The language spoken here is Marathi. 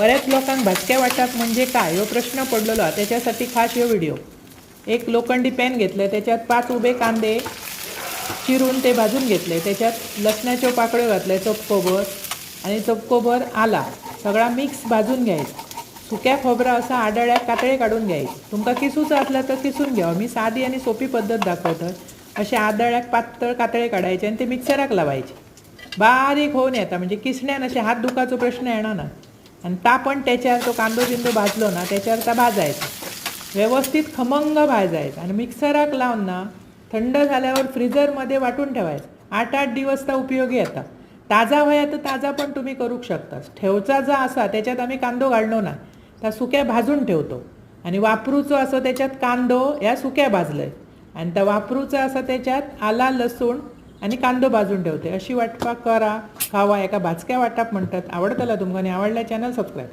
बऱ्याच लोकांक भाजक्या वाटप म्हणजे काय ह्यो प्रश्न पडलेलो हा. त्याच्यासाठी खास ह्यो व्हिडिओ. एक लोखंडी पॅन घेतलं त्याच्यात पाच उभे कांदे चिरून ते भाजून घेतले. त्याच्यात लसणाच्यो पाकळ्यो घातले चपकोभर आणि चपकोभर आला. सगळा मिक्स भाजून घ्यायचा. सुक्या खोबरा असा आडळ्यात कातळे काढून घ्यायचे. तुमका किसूचं असलं तर किसून घ्यावं मी साधी आणि सोपी पद्धत दाखवतं असे आदळ्यात पातळ कातळे काढायचे आणि ते मिक्सराक लावायचे. बारीक होऊन येतात म्हणजे किसण्यान असे हात दुखाचा प्रश्न येणार ना. आणि ता पण त्याच्यावर तो कांदो बिंदो भाजलो ना त्याच्यावर ता भाजायचा. व्यवस्थित खमंग भाजायचा आणि मिक्सराक लावून ना थंड झाल्यावर फ्रीजरमध्ये वाटून ठेवायचं. आठ आठ दिवस तर उपयोगी येतात. ताजा वया तर ताजा पण तुम्ही करू शकता ठेवचा जो असा त्याच्यात आम्ही कांदो घालणो ना त्या सुक्या भाजून ठेवतो. आणि वापरूचो असं त्याच्यात कांदो या सुक्या भाजलंय. आणि त्या वापरूचं असं त्याच्यात आला लसूण आणि कांदो भाजून ठेवते. अशी वाटपाक करा खावा एका भाजक्या वाटप म्हणतात. आवडतला तुमकां आणि आवडल्या चॅनल सबस्क्राईब